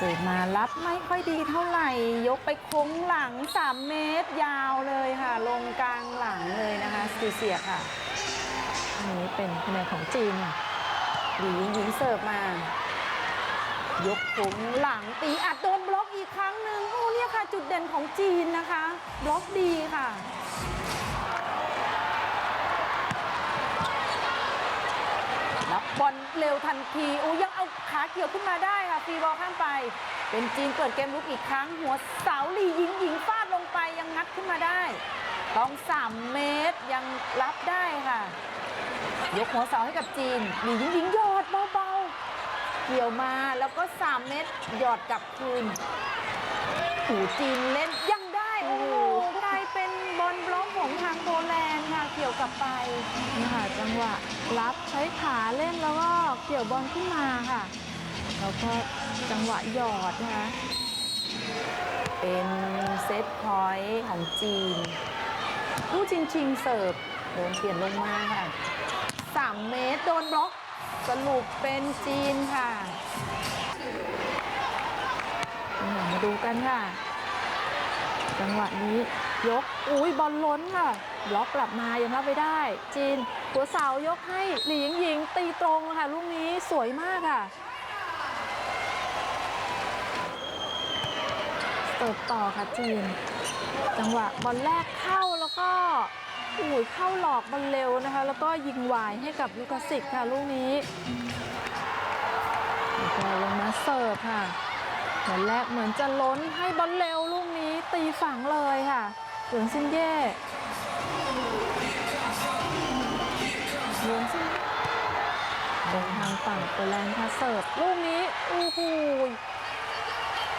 เสิร์ฟมารับไม่ค่อยดีเท่าไหร่ ยกไปโค้งหลัง 3 เมตรยาวเลยค่ะ ลงกลางหลังเลยนะคะสตูเซียค่ะอันนี้เป็นคะแนนของจีนค่ะหญิงหญิงเสิร์ฟมา ยกโค้งหลังตีอัดโดนบล็อกอีกครั้งหนึ่งโอ้เนี่ยค่ะ จุดเด่นของจีนนะคะ บล็อกดีค่ะ ทันทีอ้ยังเอาขาเกี่ยวขึ้นมาได้ค่ะฟีบอลข้ามไป เป็นจีนเปิดเกมลุกอีกครั้ง หัวเสาหลียิงหญิงฟาดลงไปยังงัดขึ้นมาได้ต้อง3เมตรยังรับได้ค่ะ ยกหัวเสาให้กับจีนหลียิงยิงยอดเบาๆเกี่ยวมาแล้วก็3เมตรหยอดกลับคืนหูจีนเล่นยั ไปนี่ค่ะจังหวะรับใช้ขาเล่นแล้วก็เกี่ยวบอลขึ้นมาค่ะ แล้วก็จังหวะหยอดนะคะเป็นเซตพอยต์ของจีน ผู้จริงชิงเสิร์ฟโดนเปลี่ยนลงมาค่ะ 3 เมตรโดนบล็อกสรุปเป็นจีนค่ะ มาดูกันค่ะ จังหวะนี้ ยกอุ้ยบอลล้นค่ะล็อกกลับมายังรับไปได้ จีน หัวเสายกให้หลิงหญิงตีตรงค่ะลูกนี้สวยมากค่ะเสิร์ฟต่อค่ะจีน จังหวะบอลแรกเข้าแล้วก็อุ้ยเข้าหลอกบอลเร็วนะคะ แล้วก็ยิงวายให้กับลูกาสิกค่ะลูกนี้ลงมาเสิร์ฟค่ะบอลแรกเหมือนจะล้นให้บอลเร็ว ตีฝังเลยค่ะเหลืองซินเย่เหลืองซินเดินทางฝั่งโปแลนด์ค่ะเสิร์ฟลูกนี้โอ้โห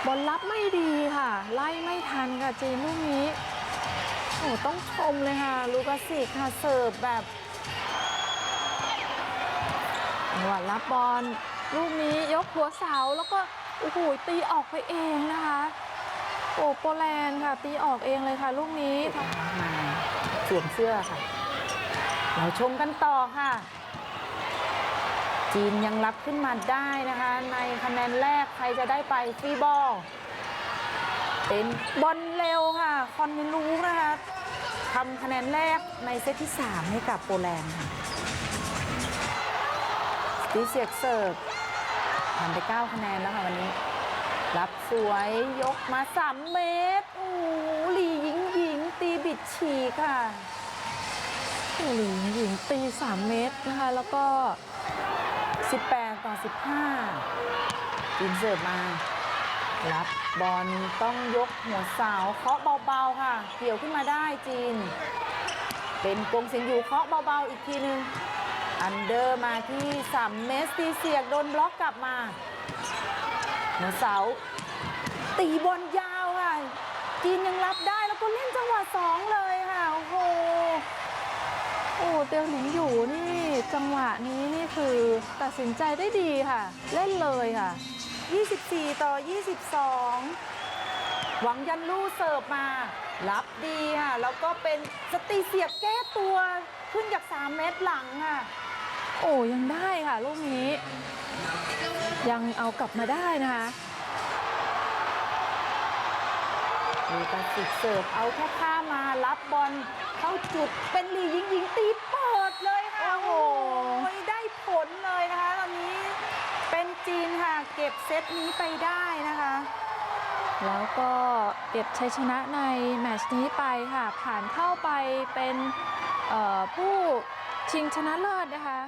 บอลรับไม่ดีค่ะ ไล่ไม่ทันค่ะจีนลูกนี้โอ้ต้องชมเลยค่ะ ลูกาสิค่ะเสิร์ฟแบบจังหวะรับบอลลูกนี้ยกหัวเสาแล้วก็โอ้โหตีออกไปเองนะคะ โอ้โปแลนด์ค่ะ ตีออกเองเลยค่ะ ลูกนี้มาสวมเสื้อค่ะ เราชมกันต่อค่ะ จีนยังรับขึ้นมาได้นะคะ ในคะแนนแรกใครจะได้ไปฟรีบอลเป็นบอลเร็วค่ะ คอนเมลูนะคะทำคะแนนแรกในเซตที่ 3 ให้กับโปแลนด์ค่ะตีเซียกเสิร์ฟทำไป 9 คะแนนแล้วค่ะวันนี้ รับสวยยกมา 3 เมตร โอ้โหลีหญิงหญิงตีบิดฉีกค่ะโอ้หลิงหญิงตี 3 เมตรนะคะ แล้วก็ 18 ต่อ 15จีนเสิร์ฟมา รับบอลต้องยกหัวเสาเคาะเบาๆค่ะ เกี่ยวขึ้นมาได้จีน เป็นกงเสียงอยู่เคาะเบาๆอีกทีนึง อันเดอร์มาที่ 3 เมตรตีเสียกโดนบล็อกกลับมา หัวเสา ตีบอลยาวค่ะจีนยังรับได้แล้วก็เล่นจังหวะสองเลยค่ะ โอ้โหโอ้เตียวหลิงอยู่นี่จังหวะนี้นี่คือตัดสินใจได้ดีค่ะ เล่นเลยค่ะ 24 ต่อ 22 หวังยันลู่เสิร์ฟมา รับดีค่ะ แล้วก็เป็นสตีเสียบแก้ตัวขึ้นจาก 3 เมตรหลังค่ะ โอ้ยังได้ค่ะลูกนี้ ยังเอากลับมาได้นะคะลูกาสิกเสิร์ฟเอาแค่ข้ามมารับบอลเข้าจุดเป็นหลียิงยิงตีเปิดเลยค่ะ โอ้โหยได้ผลเลยนะคะ ตอนนี้เป็นจีนค่ะ เก็บเซตนี้ไปได้นะคะ แล้วก็เก็บชัยชนะในแมตช์นี้ไปค่ะ ผ่านเข้าไปเป็นเอ่อผู้ชิงชนะเลิศนะคะ